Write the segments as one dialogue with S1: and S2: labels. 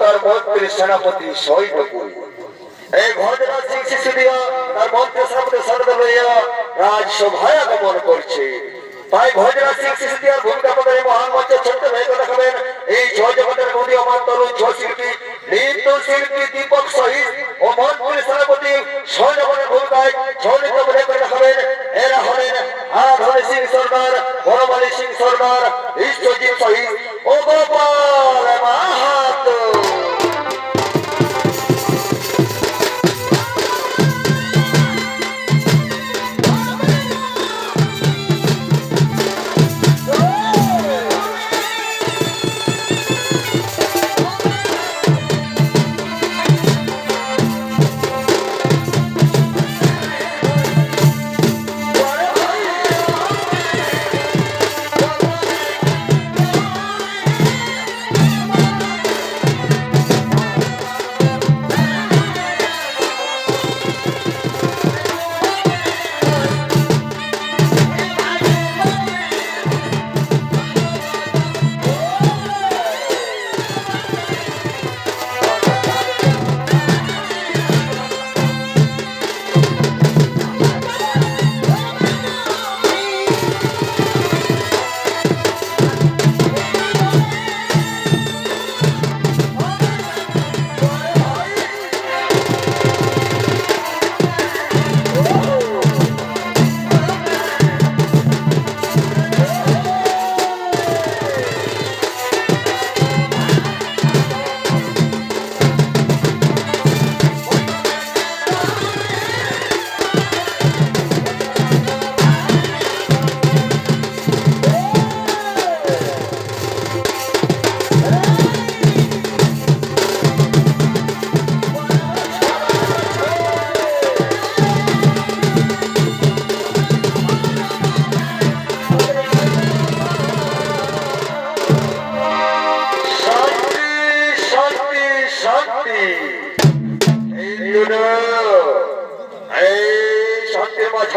S1: তার মন্ত্রী সেনাপতি এই সিং তার সেনাপতি তাই এই শিল্পী দীপক সহিত সেনাপতি বলে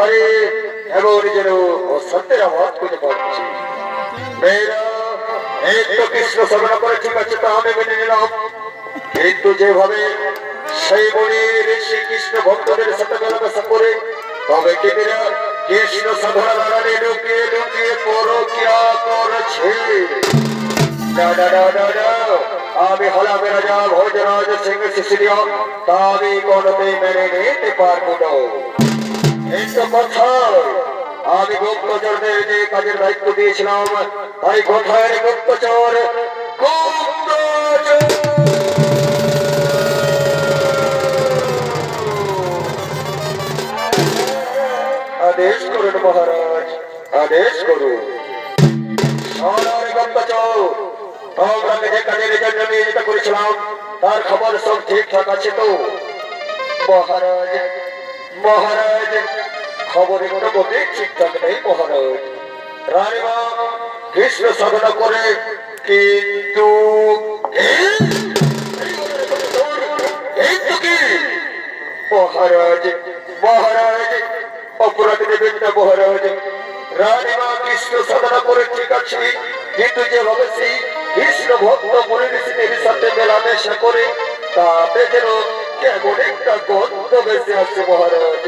S1: মাঝারে এবার যেন অশান্তির আওয়াজ খুঁজে পাচ্ছি মেয়েরা এই তো কৃষ্ণ সাধনা করে ঠিক আছে তা আমি করে হলাম রাজা ভোজরাজ সিং শিশিরিয়া তা আমি কোনতেই মেনে নিতে পারব না। এই তো কথা। আমি গুপ্তচরদের যে কাজের দায়িত্ব দিয়েছিলাম, তাই কোথায় গুপ্তচর গুপ্তচর। আদেশ করুন মহারাজ, আদেশ করুন। করেছিলাম, তার খবর সব ঠিকঠাক আছে তো? মহারাজ মহারাজ খবরের মতে ঠিকঠাক নেই মহারাজ। রানীমা, কৃষ্ণ সাধনা করে কিন্তু মহারাজ মহারাজ, অপরাধ নেবেন না মহারাজ। রানীমা, কৃষ্ণ সাধনা করে ঠিক আছে, কিন্তু যেভাবে সেই কৃষ্ণ ভক্ত মনে ঋষিদের সাথে মেলামেশা করে, তাতে যেন কেমন একটা গন্ধ বেশি আছে মহারাজ?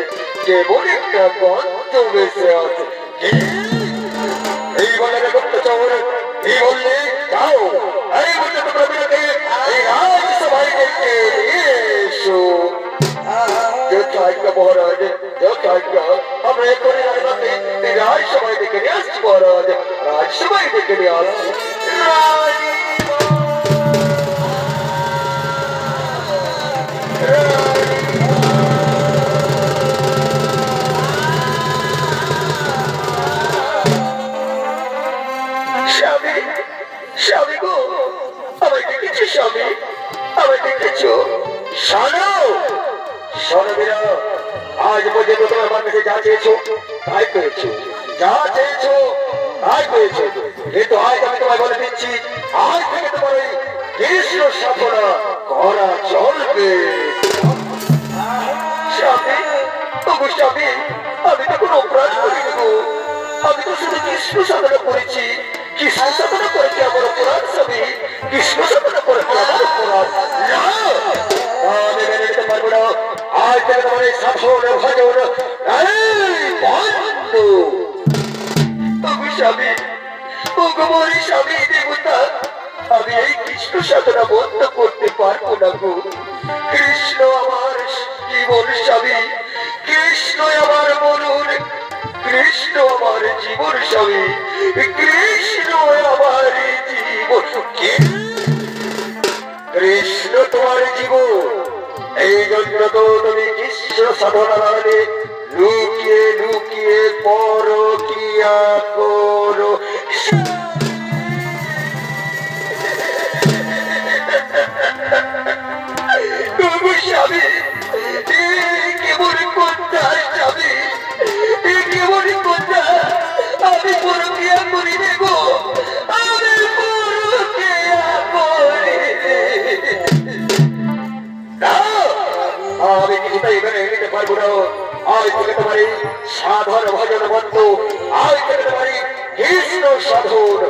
S1: কেমন একটা গন্ধ বেশি আছে। এই বলে গুপ্ত চৌর এই বললে? যাও। এই বললে তোমরা বেরোতে এই রাজসভায় ডেকে এসো। মহারাজ আমরা এখনই রাজনাথে রাজসভায় ডেকে নিয়ে আসছি মহারাজ। রাজসভায় ডেকে নিয়ে আসছি। স্বামী স্বামী গো, আমায় ডেকেছো স্বামী? আমায় ডেকেছো শোনো শোনো বীরা আজ পর্যন্ত তোমার আমার কাছে যা চেয়েছো, তাই পেয়েছ। যা চেয়েছো, তাই পেয়েছ। কিন্তু আজ আমি তোমায় বলে দিচ্ছি, আজ থেকে তোমার ওই কৃষ্ণ সাধনা করা চলবে। স্বামী, তবু স্বামী, আমি তো কোনো অপরাধ করিনি গো। আমি তো শুধু কৃষ্ণ সাধনা করেছি। কৃষ্ণ সাধনা করে কি আমার অপরাধ, স্বামী? কৃষ্ণ সাধনা করে কি আমার অপরাধ? না। আমি মেনে নিতে পারব না। আজ থেকে তোমার এই সাধন স্বামী, দেবতা আমি এই কৃষ্ণ সাধনা বন্ধ করতে পারব না গো। কৃষ্ণ আমার জীবন স্বামী, কৃষ্ণ আমার মরুন কৃষ্ণ আমার জীবন স্বামী, কৃষ্ণ আমার জীবন কৃষ্ণ তোমার জীবন, এই জন্য তো তুমি কৃষ্ণ সাধনা লুকিয়ে লুকিয়ে পর কিয়া করো। সাধন ভজন বন্ধু থেকে তোমার কৃষ্ণ সাধন।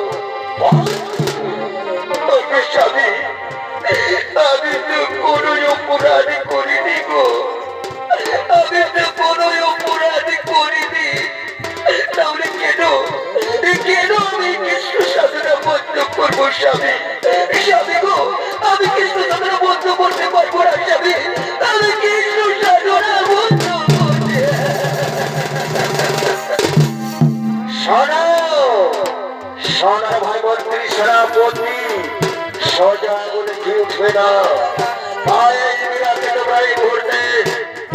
S1: স্বামী আমি তো কোনো অপরাধ করিনি গো। আমি তো কোনো অপরাধ করিনি। তাহলে কেন? কেন আমি কৃষ্ণ সাধনা বন্ধ করব স্বামী? স্বামী গো, আমি সজা বলে কি উঠবে না তাই এই বিরাটে তোমরা এই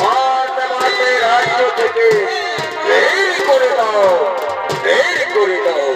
S1: মারতে রাজ্য থেকে করে দাও।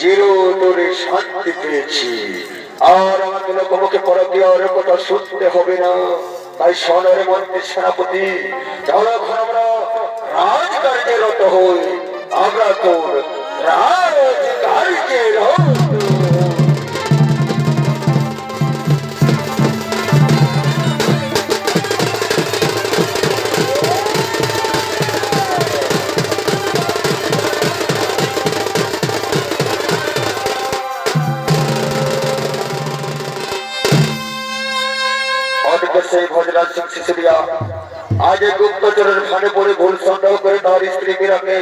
S1: চিরতরে শান্তি পেয়েছি। আর আমাকে লোকমুখে পরকীয়ার কথা শুনতে হবে না। তাই সনের মন্ত্রী সেনাপতি যখন আমরা রাজকার্যে রত হই। আমরা তোর রাজকার্যে রত সেই ভজরাজ সিং সিসিলিয়া। আজ এই গুপ্তচরের ফানে পড়ে ভুল সন্দেহ করে তার স্ত্রী মীরাকে